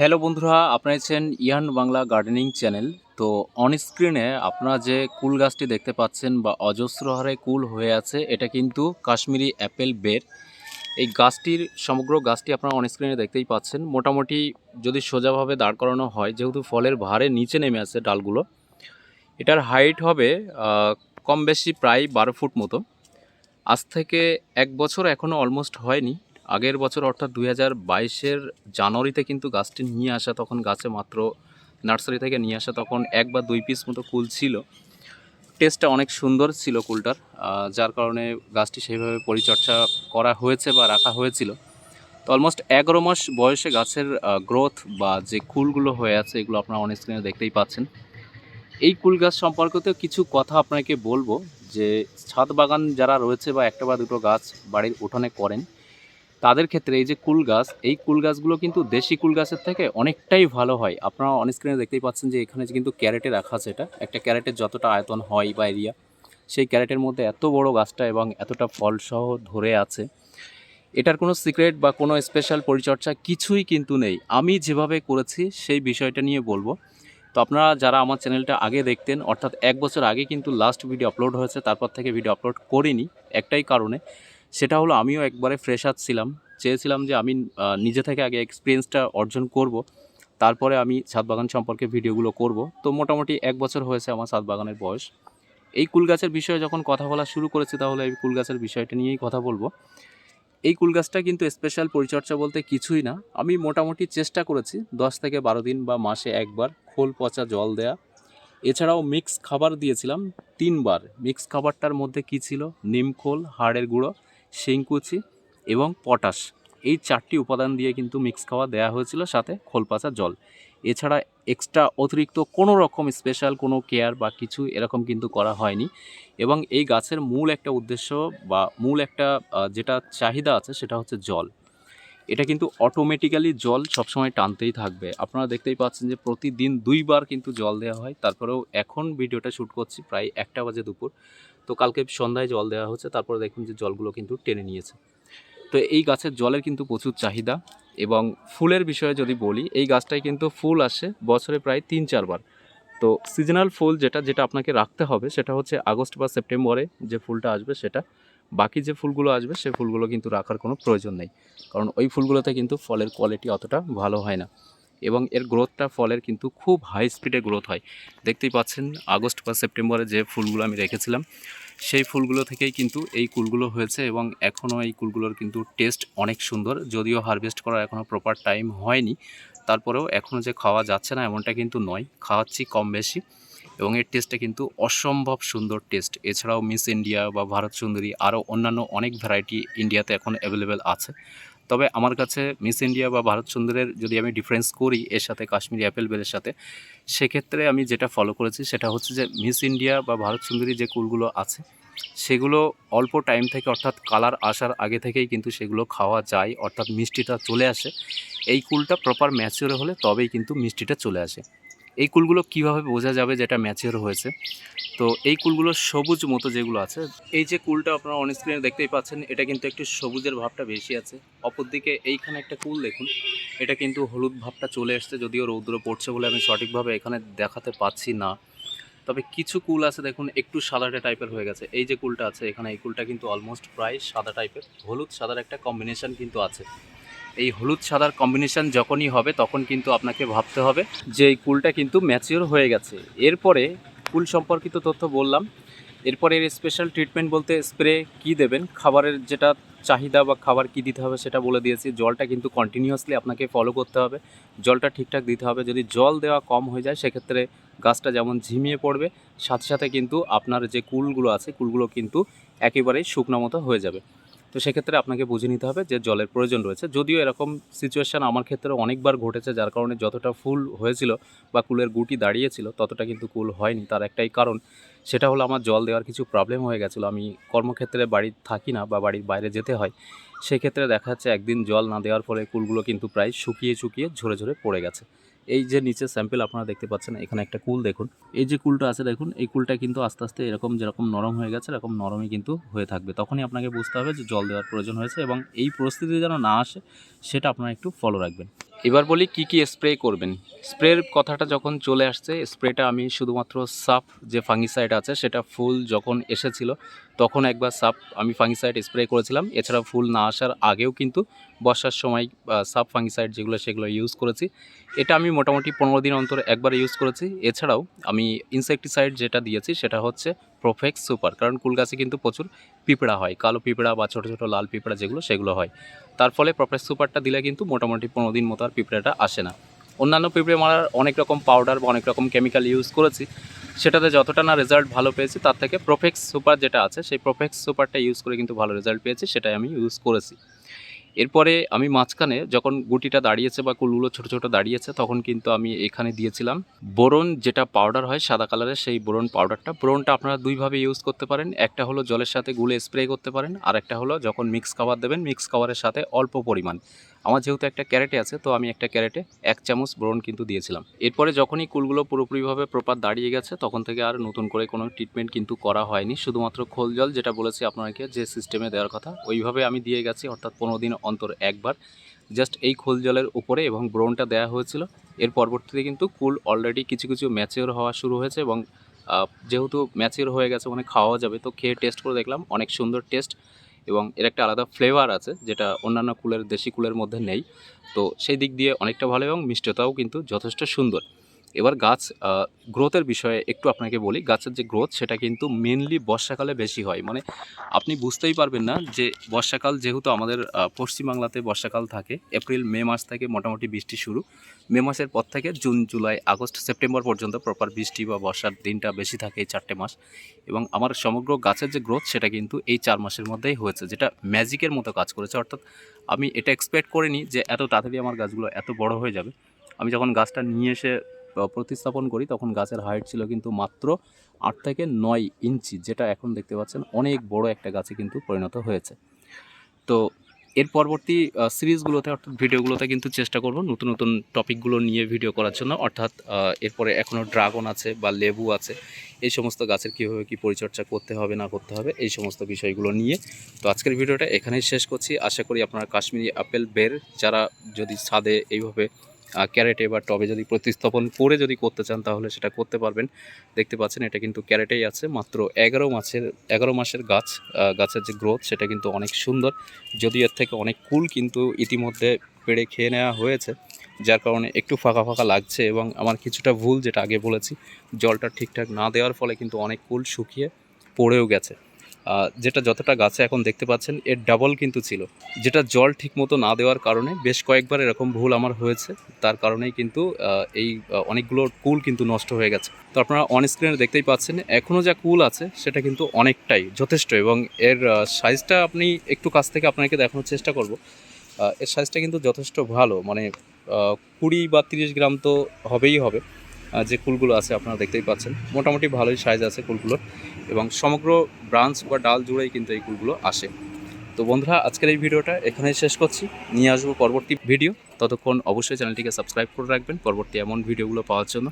Hello বন্ধুরা, আপনারা আছেন ইয়ান বাংলা গার্ডেনিং চ্যানেল। তো অন স্ক্রিনে আপনারা যে কুল গাছটি দেখতে পাচ্ছেন বা অজস্র হারে কুল হয়ে আছে, এটা কিন্তু কাশ্মীরি অ্যাপেল বের। এই গাছটির সমগ্র গাছটি আপনারা অন স্ক্রিনে দেখতেই পাচ্ছেন। মোটামুটি যদি সোজাভাবে দাঁড় করানো হয়, যেহেতু ফলের ভারে নিচে নেমে আছে ডালগুলো, এটার হাইট হবে কম বেশি প্রায় বারো ফুট মতো। আজ থেকে এক বছর এখনও অলমোস্ট হয়নি। আগের বছর অর্থাৎ দুই হাজার বাইশের জানুয়ারিতে কিন্তু গাছটি নিয়ে আসা, তখন গাছে মাত্র নার্সারি থেকে নিয়ে আসা, তখন এক বা দুই পিস মতো কুল ছিল। টেস্টটা অনেক সুন্দর ছিল কুলটার যার কারণে গাছটি সেইভাবে পরিচর্যা করা হয়েছে বা রাখা হয়েছিল। তো অলমোস্ট এগারো মাস বয়সে গাছের গ্রোথ বা যে কুলগুলো হয়ে আছে, এগুলো আপনারা অনেক স্ক্রিনে দেখতেই পাচ্ছেন। এই কুল গাছ সম্পর্কিত কিছু কথা আপনাকে বলব, যে ছাদ বাগান যারা রয়েছে বা একটা বা দুটো গাছ বাড়ির উঠোনে করেন তাদের ক্ষেত্রে এই যে কুল গাছ, এই কুল গাছগুলো কিন্তু দেশি কুল গাছের থেকে অনেকটাই ভালো হয়। আপনারা অন স্ক্রিনে দেখতেই পাচ্ছেন যে এখানে যে কিন্তু ক্যারেটে রাখা আছে এটা। একটা ক্যারেটের যতটা আয়তন হয় বা এরিয়া, সেই ক্যারেটের মধ্যে এত বড় গাছটা এবং এতটা ফলসহ ধরে আছে। এটার কোনো সিক্রেট বা কোনো স্পেশাল পরিচর্যা কিছুই কিন্তু নেই। আমি যেভাবে করেছি সেই বিষয়টা নিয়ে বলব। তো আপনারা যারা আমার চ্যানেলটা আগে দেখতেন, অর্থাৎ এক বছর আগে কিন্তু লাস্ট ভিডিও আপলোড হয়েছে, তারপর থেকে ভিডিও আপলোড করিনি একটাই কারণে। সেটা হলো আমিও একবারে ফ্রেশ ছিলাম। চেয়েছিলাম যে আমি নিজে থেকে আগে এক্সপিরিয়েন্সটা অর্জন করব। তারপরে আমি ছাদ বাগান সম্পর্কে ভিডিওগুলো করব। তো মোটামুটি এক বছর হয়েছে আমার ছাদ বাগানের বয়স। এই কুল গাছের বিষয়ে যখন কথা বলা শুরু করেছি, তাহলে এই কুল গাছের বিষয়টা নিয়েই কথা বলব। এই কুল গাছটা কিন্তু স্পেশাল পরিচর্যা বলতে কিছুই না। আমি মোটামুটি চেষ্টা করেছি দশ থেকে বারো দিন বা মাসে একবার খোল, পচা জল দেয়া। এছাড়াও মিক্স খাবার দিয়েছিলাম তিনবার। মিক্স খাবারটার মধ্যে কি ছিল? নিমখোল হাড়ের গুঁড়ো। শিংকুচি এবং পটাশ। এই চারটি উপাদান দিয়ে কিন্তু মিক্স খাওয়া দেওয়া হয়েছিল, সাথে খোল পচা জল। এছাড়া এক্সট্রা অতিরিক্ত কোনো রকম স্পেশাল কোনো কেয়ার বা কিছু এরকম কিন্তু করা হয়নি এবং এই গাছের মূল একটা উদ্দেশ্য বা মূল একটা যেটা চাহিদা আছে সেটা হচ্ছে জল। এটা কিন্তু অটোমেটিক্যালি জল সবসময় টানতেই থাকবে। আপনারা দেখতেই পাচ্ছেন যে প্রতিদিন দুইবার কিন্তু জল দেওয়া হয়। তারপরেও এখন ভিডিওটা শ্যুট করছি প্রায় একটা বাজে দুপুর। তো কালকে সন্ধ্যায় জল দেওয়া হচ্ছে, তারপরে দেখুন যে জলগুলো কিন্তু টেনে নিয়েছে। তো এই গাছের জলের কিন্তু প্রচুর চাহিদা এবং ফুলের বিষয়ে যদি বলি, এই গাছটায় কিন্তু ফুল আসে বছরে প্রায় তিন চারবার তো সিজনাল ফুল যেটা যেটা আপনাকে রাখতে হবে সেটা হচ্ছে আগস্ট বা সেপ্টেম্বরে যে ফুলটা আসবে সেটা, বাকি যে ফুলগুলো আসবে সে ফুলগুলো কিন্তু রাখার কোনো প্রয়োজন নেই। কারণ ওই ফুলগুলোতে কিন্তু ফলের কোয়ালিটি অতটা ভালো হয় না। এবং এর গ্রোথটা ফলের কিন্তু খুব হাই স্পিডে গ্রোথ হয়। দেখতেই পাচ্ছেন, আগস্ট বা সেপ্টেম্বরে যে ফুলগুলো আমি রেখেছিলাম, সেই ফুলগুলো থেকেই কিন্তু এই কুলগুলো হয়েছে এবং এখনও এই কুলগুলোর কিন্তু টেস্ট অনেক সুন্দর। যদিও হারভেস্ট করার এখনও প্রপার টাইম হয়নি, তারপরেও এখনও যে খাওয়া যাচ্ছে না এমনটা কিন্তু নয়, খাওয়াচ্ছি কম বেশি এবং এর টেস্টটা কিন্তু অসম্ভব সুন্দর টেস্ট এছাড়াও মিস ইন্ডিয়া বা ভারত সুন্দরী আরও অন্যান্য অনেক ভ্যারাইটি ইন্ডিয়াতে এখন অ্যাভেলেবেল আছে। তবে আমার কাছে মিস ইন্ডিয়া বা ভারত সুন্দরের যদি আমি ডিফারেন্স করি, এর সাথে কাশ্মীরি অ্যাপেল বেলের সাথে, সেক্ষেত্রে আমি যেটা ফলো করেছি সেটা হচ্ছে যে মিস ইন্ডিয়া বা ভারত সুন্দরী যে কুলগুলো আছে, সেগুলো অল্প টাইম থেকে অর্থাৎ কালার আসার আগে থেকেই কিন্তু সেগুলো খাওয়া যায়, অর্থাৎ মিষ্টিটা চলে আসে। এই কুলটা প্রপার ম্যাচিওর হলে তবেই কিন্তু মিষ্টিটা চলে আসে। এই কুলগুলো কীভাবে বোঝা যাবে যেটা ম্যাচিওর হয়েছে? তো এই কুলগুলো সবুজ মতো যেগুলো আছে, এই যে কুলটা আপনারা অন স্ক্রিনে দেখতেই পাচ্ছেন, এটা কিন্তু একটু সবুজের ভাবটা বেশি আছে। অপরদিকে এইখানে একটা কুল দেখুন, এটা কিন্তু হলুদ ভাবটা চলে এসছে, যদিও রৌদ্র পড়ছে বলে আমি সঠিকভাবে এখানে দেখাতে পাচ্ছি না। তবে কিছু কুল আছে দেখুন, একটু সাদাটে টাইপের হয়ে গেছে। এই যে কুলটা আছে, এখানে এই কুলটা কিন্তু অলমোস্ট প্রায় সাদা টাইপের হলুদ, সাদার একটা কম্বিনেশন কিন্তু আছে। এই হলুদ সাদার কম্বিনেশন যখনই হবে, তখন কিন্তু আপনাকে ভাবতে হবে যে এই কুলটা কিন্তু ম্যাচিওর হয়ে গেছে। এরপরে কুল সম্পর্কিত তথ্য বললাম। এরপরে এর স্পেশাল ট্রিটমেন্ট বলতে স্প্রে কি দেবেন? খাবারের যেটা চাহিদা বা খাবার কি দিতে হবে সেটা বলে দিয়েছি। জলটা কিন্তু কন্টিনিউয়াসলি আপনাকে ফলো করতে হবে। জলটা ঠিকঠাক দিতে হবে। যদি জল দেওয়া কম হয়ে যায়, সেক্ষেত্রে গাছটা যেমন ঝিমিয়ে পড়বে, সাথে সাথে কিন্তু আপনার যে কুলগুলো আছে, কুলগুলো কিন্তু একেবারেই শুকনো মতো হয়ে যাবে। তো সেক্ষেত্রে আপনাকে বুঝে নিতে হবে যে জলের প্রয়োজন রয়েছে। যদিও এরকম সিচুয়েশান আমার ক্ষেত্রে অনেকবার ঘটেছে যার কারণে যতটা ফুল হয়েছিল বা কুলের গুটি দাঁড়িয়েছিল ততটা কিন্তু কুল হয়নি। তার একটাই কারণ, সেটা হলো আমার জল দেওয়ার কিছু প্রবলেম হয়ে গেছিল। আমি কর্মক্ষেত্রে বাড়ি থাকি না বা বাড়ির বাইরে যেতে হয়, সেক্ষেত্রে দেখা যাচ্ছে একদিন জল না দেওয়ার ফলে কুলগুলো কিন্তু প্রায় শুকিয়ে শুকিয়ে ঝরে ঝরে পড়ে গেছে। এই যে নিচে স্যাম্পেল আপনারা দেখতে পাচ্ছেন, এখানে একটা কুল দেখুন। এই যে কুলটা আছে দেখুন, এই কুলটা কিন্তু আস্তে আস্তে এরকম যেরকম নরম হয়ে গেছে, এরকম নরমই কিন্তু হয়ে থাকবে। তখনই আপনাকে বুঝতে হবে যে জল দেওয়ার প্রয়োজন হয়েছে এবং এই পরিস্থিতি যেন না আসে, সেটা আপনারা একটু ফলো রাখবেন। এবার বলি কি কি স্প্রে করবেন। স্প্রের কথাটা যখন চলে আসছে স্প্রেটা আমি শুধুমাত্র সাফ যে ফাঙ্গিসাইড আছে, সেটা ফুল যখন এসেছিল, তখন একবার সাফ আমি ফাঙ্গিসাইড স্প্রে করেছিলাম। এছাড়া ফুল না আসার আগেও কিন্তু বর্ষার সময় সাফ ফাঙ্গিসাইড যেগুলো সেগুলো ইউজ করেছি। এটা আমি মোটামুটি পনেরো দিন অন্তর একবার ইউজ করেছি। এছাড়াও আমি ইনসেকটিসাইড যেটা দিয়েছি, সেটা হচ্ছে প্রোফেক্স সুপার কারণ কুল গাছে কিন্তু প্রচুর পিঁপড়া হয়। কালো পিঁপড়া বা ছোটো ছোটো লাল পিঁপড়া যেগুলো, সেগুলো হয়। তার ফলে প্রফেক্ট সুপারটা দিলে কিন্তু মোটামুটি পনেরো দিন মতো আর পিঁপড়াটা আসে না। অন্যান্য পিঁপড়ে মারার অনেক রকম পাউডার বা অনেক রকম কেমিক্যাল ইউজ করেছি। সেটাতে যতটা না রেজাল্ট ভালো পেয়েছি, তার থেকে প্রোফেক্স সুপার যেটা আছে, সেই প্রোফেক্স সুপারটা ইউজ করে কিন্তু ভালো রেজাল্ট পেয়েছি, সেটাই আমি ইউজ করেছি। এরপরে আমি মাঝখানে যখন গুটিটা দাঁড়িয়েছে বা কুলগুলো ছোটো ছোটো দাঁড়িয়েছে, তখন কিন্তু আমি এখানে দিয়েছিলাম বোরন, যেটা পাউডার হয় সাদা কালারের সেই বোরন পাউডারটা বোরনটা আপনারা দুইভাবে ইউজ করতে পারেন। একটা হলো জলের সাথে গুলে স্প্রে করতে পারেন আর একটা হলো যখন মিক্স খাবার দেবেন মিক্স খাবারের সাথে অল্প পরিমাণ। আমার যেহেতু একটা ক্যারেটে আছে, তো আমি একটা ক্যারেটে এক চামচ বোরন কিন্তু দিয়েছিলাম। এরপরে যখনই কুলগুলো পুরোপুরিভাবে প্রপার দাঁড়িয়ে গেছে, তখন থেকে আর নতুন করে কোনো ট্রিটমেন্ট কিন্তু করা হয়নি। শুধুমাত্র খোল জল, যেটা বলেছি আপনাকে যে সিস্টেমে দেওয়ার কথা, ওইভাবে আমি দিয়ে গেছি অর্থাৎ পনেরো দিন অন্তর একবার। জাস্ট এই খোল জলের উপরে এবং ব্রোনটা দেওয়া হয়েছিল। এর পরবর্তীতে কিন্তু কুল অলরেডি কিছু কিছু ম্যাচিওর হওয়া শুরু হয়েছে এবং যেহেতু ম্যাচিওর হয়ে গেছে মানে খাওয়া যাবে, তো খেয়ে টেস্ট করে দেখলাম। অনেক সুন্দর টেস্ট এবং এর একটা আলাদা ফ্লেভার আছে, যেটা অন্যান্য কুলের, দেশি কুলের মধ্যে নেই। তো সেই দিক দিয়ে অনেকটা ভালো এবং মিষ্টতাও কিন্তু যথেষ্ট সুন্দর। এবার গাছ গ্রোথের বিষয়ে একটু আপনাকে বলি। গাছের যে গ্রোথ, সেটা কিন্তু মেনলি বর্ষাকালে বেশি হয়। মানে আপনি বুঝতেই পারবেন না যে বর্ষাকাল যেহেতু আমাদের পশ্চিমবাংলাতে বর্ষাকাল থাকে, এপ্রিল, মে মাস থেকে মোটামুটি বৃষ্টি শুরু। মে মাসের পর থেকে জুন, জুলাই, আগস্ট, সেপ্টেম্বর পর্যন্ত প্রপার বৃষ্টি বা বর্ষার দিনটা বেশি থাকে এই চারটে মাস। এবং আমার সমগ্র গাছের যে গ্রোথ, সেটা কিন্তু এই চার মাসের মধ্যেই হয়েছে, যেটা ম্যাজিকের মতো কাজ করেছে। অর্থাৎ আমি এটা এক্সপেক্ট করিনি যে এত তাড়াতাড়ি আমার গাছগুলো এত বড় হয়ে যাবে। আমি যখন গাছটা নিয়ে এসে প্রতিস্থাপন করি, তখন গাছের হাইট ছিল কিন্তু মাত্র আট থেকে নয় ইঞ্চি, যেটা এখন দেখতে পাচ্ছেন অনেক বড় একটা গাছে কিন্তু পরিণত হয়েছে। তো এর পরবর্তী সিরিজগুলোতে অর্থাৎ ভিডিওগুলোতে কিন্তু চেষ্টা করব নতুন নতুন টপিকগুলো নিয়ে ভিডিও করার জন্য। অর্থাৎ এরপরে এখনও ড্রাগন আছে বা লেবু আছে, এই সমস্ত গাছের কীভাবে কী পরিচর্যা করতে হবে, না করতে হবে, এই সমস্ত বিষয়গুলো নিয়ে। তো আজকের ভিডিওটা এখানেই শেষ করছি। আশা করি আপনারা কাশ্মীরি আপেল বের, যারা যদি ছাদে এইভাবে ক্যারেটে বা টবে যদি প্রতিস্থাপন করে যদি করতে চান, তাহলে সেটা করতে পারবেন। দেখতে পাচ্ছেন, এটা কিন্তু ক্যারেটেই আছে, মাত্র এগারো মাসের এগারো মাসের গাছ গাছের যে গ্রোথ, সেটা কিন্তু অনেক সুন্দর। যদি এর থেকে অনেক কুল কিন্তু ইতিমধ্যে পেড়ে খেয়ে নেওয়া হয়েছে, যার কারণে একটু ফাঁকা ফাঁকা লাগছে এবং আমার কিছুটা ভুল, যেটা আগে বলেছি, জলটা ঠিকঠাক না দেওয়ার ফলে কিন্তু অনেক কুল শুকিয়ে পড়েও গেছে। যেটা যতটা গাছে এখন দেখতে পাচ্ছেন, এর ডাবল কিন্তু ছিল। যেটা জল ঠিকমতো না দেওয়ার কারণে বেশ কয়েকবার এরকম ভুল আমার হয়েছে। তার কারণেই কিন্তু এই অনেকগুলো কুল কিন্তু নষ্ট হয়ে গেছে। তো আপনারা অন স্ক্রিনে দেখতেই পাচ্ছেন এখনও যা কুল আছে, সেটা কিন্তু অনেকটাই যথেষ্ট এবং এর সাইজটা আপনি একটু কাছ থেকে আপনাকে দেখানোর চেষ্টা করব। এর সাইজটা কিন্তু যথেষ্ট ভালো মানে কুড়ি বা তিরিশ গ্রাম তো হবেই হবে। যে কুলগুলো আছে আপনারা দেখতেই পাচ্ছেন, মোটামুটি ভালোই সাইজ আছে কুলগুলোর এবং সমগ্র ব্রাঞ্চ বা ডাল জুড়েই কিন্তু এই কুলগুলো আসে। তো বন্ধুরা, আজকের এই ভিডিওটা এখানেই শেষ করছি। নিয়ে আসব পরবর্তী ভিডিও ততক্ষণ অবশ্যই চ্যানেলটিকে সাবস্ক্রাইব করে রাখবেন, পরবর্তী এমন ভিডিওগুলো পাওয়ার জন্য।